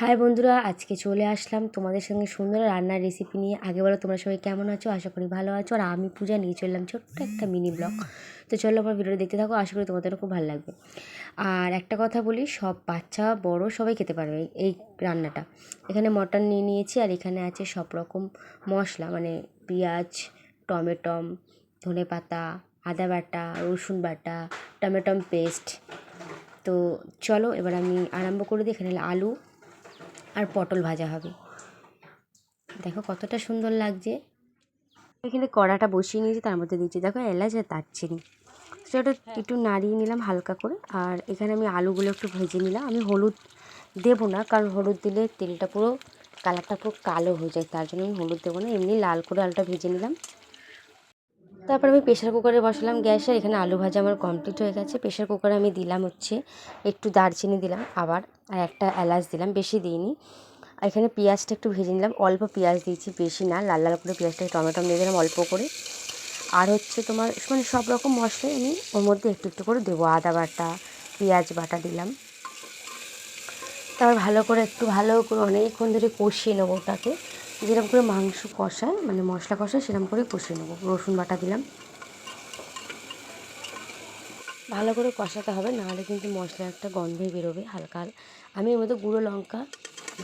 High বন্ধুরা, আজকে চলে আসলাম তোমাদের সঙ্গে সুন্দর রান্নার রেসিপি নিয়ে। আগে বলো তোমরা সবাই কেমন আছো? আশা করি ভালো আছো। আর আমি পূজা নিয়ে চললাম ছোট্ট একটা মিনি ব্লগ তো চলো আমার ভিডিওটা দেখতে থাকো, আশা করি তোমাদেরও খুব ভালো লাগবে। আর একটা কথা বলি, সব বাচ্চা বড় সবাই খেতে পারবে এই- রান্নাটা। এখানে মটন নিয়ে নিয়েছি আর এখানে আছে সব রকম মশলা মানে পেঁয়াজ, টমেটম, ধনে পাতা, আদা বাটা, রসুন বাটা, টমেটম পেস্ট তো চলো এবার আমি আরম্ভ করে দিই। এখানে আলু আর পটল ভাজা হবে। দেখো কতটা সুন্দর লাগছে। এখানে কড়াটা বসিয়ে নিয়েছি, তার মধ্যে দিচ্ছি। দেখো এলাচ আর দারচিনি। সেটা একটু নাড়িয়ে নিলাম হালকা করে। আর এখানে আমি আলুগুলো একটু ভেজে নিলাম। আমি হলুদ দেবো না, কারণ হলুদ দিলে তেলটা পুরো, কালারটা পুরো কালো হয়ে যায়। তার জন্য আমি হলুদ দেবো না, এমনি লাল করে আলুটা ভেজে নিলাম। তারপর আমি প্রেশার কুকারে বসালাম গ্যাসে এখানে আলু ভাজা আমার কমপ্লিট হয়ে গেছে। প্রেশার কুকারে আমি দিলাম হচ্ছে একটু দারচিনি দিলাম আবার, আর একটা এলাচ দিলাম, বেশি দিইনি। আর এখানে পেঁয়াজটা একটু ভেজে নিলাম, অল্প পেঁয়াজ দিয়েছি, বেশি না, লাল লাল করে পেঁয়াজটা টমেটো দিয়ে দিলাম অল্প করে। আর হচ্ছে তোমার মানে সব রকম মশলাই আমি ওর মধ্যে একটু একটু করে দেবো, আদা বাটা, পেঁয়াজ বাটা দিলাম। তারপর ভালো করে একটু ভালো করে অনেকক্ষণ ধরে কষিয়ে নেব ওটাকে। যেরকম করে মাংস কষায় মানে মশলা কষায় সেরকম করে কষিয়ে নেব। রসুন বাটা দিলাম। ভালো করে কষাতে হবে, নাহলে কিন্তু মশলার একটা গন্ধে বেরোবে হালকা হাল- আমি এর মধ্যে গুঁড়ো লঙ্কা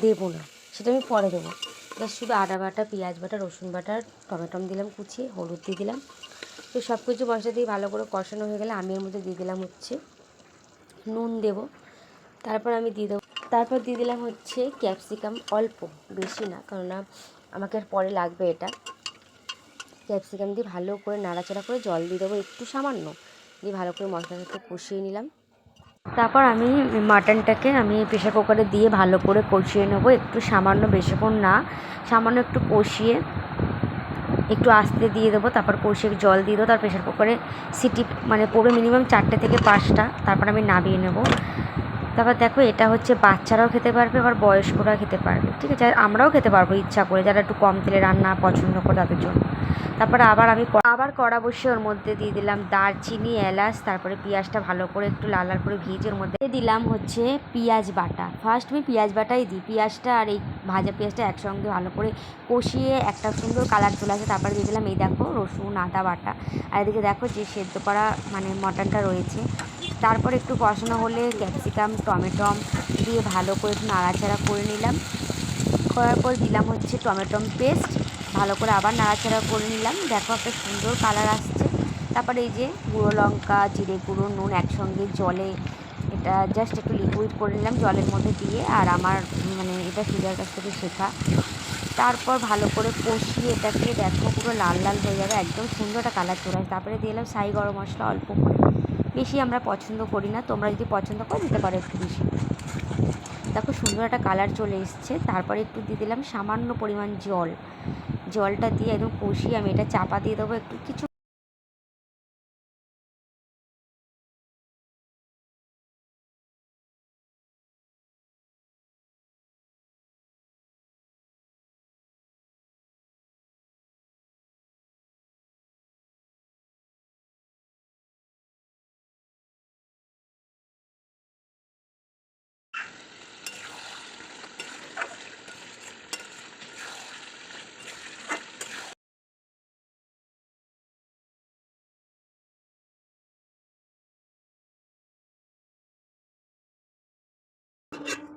দেবো না, সেটা আমি পরে দেবো। জাস্ট শুধু আদা বাটা, পেঁয়াজ বাটা, রসুন বাটা টমেটম দিলাম, কুচিয়ে হলুদ দিয়ে দিলাম। তো সব কিছু মশলা দিয়ে ভালো করে কষানো হয়ে গেলে আমি এর মধ্যে দিয়ে দিলাম হচ্ছে নুন দেবো। তারপর আমি দিয়ে দেবো তারপর দিয়ে দিলাম হচ্ছে ক্যাপসিকাম অল্প, বেশি না, কেননা আমাকে আর পরে লাগবে এটা। ক্যাপসিকাম দিয়ে ভালো করে নাড়াচাড়া করে জল দিয়ে দেবো একটু সামান্য, দিয়ে ভালো করে মশলাটাকে কষিয়ে নিলাম। তারপর আমি মাটনটাকে আমি প্রেশার কুকারে দিয়ে ভালো করে কষিয়ে নেব, একটু সামান্য বেশিক্ষণ না, সামান্য একটু কষিয়ে একটু আস্তে দিয়ে দেবো, তারপর কষিয়ে জল দিয়ে দেবো তার প্রেশার কুকারে সিটি মানে পড়বে মিনিমাম চারটে থেকে পাঁচটা, তারপর আমি নামিয়ে নেব। তারপর দেখো এটা হচ্ছে বাচ্চারাও খেতে পারবে, আবার বয়স্করাও খেতে পারবে, ঠিক আছে? আর আমরাও খেতে পারব ইচ্ছা করে, যারা একটু কম তেলে রান্না পছন্দ করে তাদের জন্য। তারপরে আবার আমি আবার কড়া বসিয়ে ওর মধ্যে দিয়ে দিলাম দারচিনি, এলাচ, তারপরে পেঁয়াজটা ভালো করে একটু লাল লাল করে ভেজে ওর মধ্যে দিলাম হচ্ছে পেঁয়াজ বাটা। ফার্স্ট আমি পেঁয়াজ বাটাই দিই। পেঁয়াজটা আর এই ভাজা পেঁয়াজটা একসঙ্গে ভালো করে কষিয়ে একটা সুন্দর কালার চলে আসে, তারপরে দিয়ে দিলাম এই দেখো রসুন, আদা বাটা। আর এদিকে দেখো যে সেদ্ধ করা মানে মটনটা রয়েছে। তারপর একটু কষানো হলে ক্যাপসিকাম টমেটম দিয়ে ভালো করে একটু নাড়াচাড়া করে নিলাম। করার পর দিলাম হচ্ছে টমেটম পেস্ট ভালো করে আবার নাড়াচাড়া করে নিলাম। দেখো একটা সুন্দর কালার আসছে। তারপরে এই যে গুঁড়ো লঙ্কা, জিরে গুঁড়ো, নুন একসঙ্গে জলে এটা জাস্ট একটু লিকুইড করে নিলাম জলের মধ্যে দিয়ে। আর আমার মানে এটা সুজার কাছ থেকে শেখা। তারপর ভালো করে কষিয়ে এটাকে দেখো পুরো লাল লাল হয়ে যাবে, একদম সুন্দর একটা কালার চলে আসে তারপরে দিয়ে দিলাম সাই গরম মশলা অল্প করে। বেশি আমরা পছন্দ করি না, তোমরা যদি পছন্দ করো দিতে পারো একটু বেশি। দেখো সুন্দর একটা কালার চলে এসছে। তারপরে একটু দিয়ে দিলাম সামান্য পরিমাণ জল। জলটা দিয়ে একদম কষিয়ে আমি এটা চাপা দিয়ে দেবো একটু কিছু you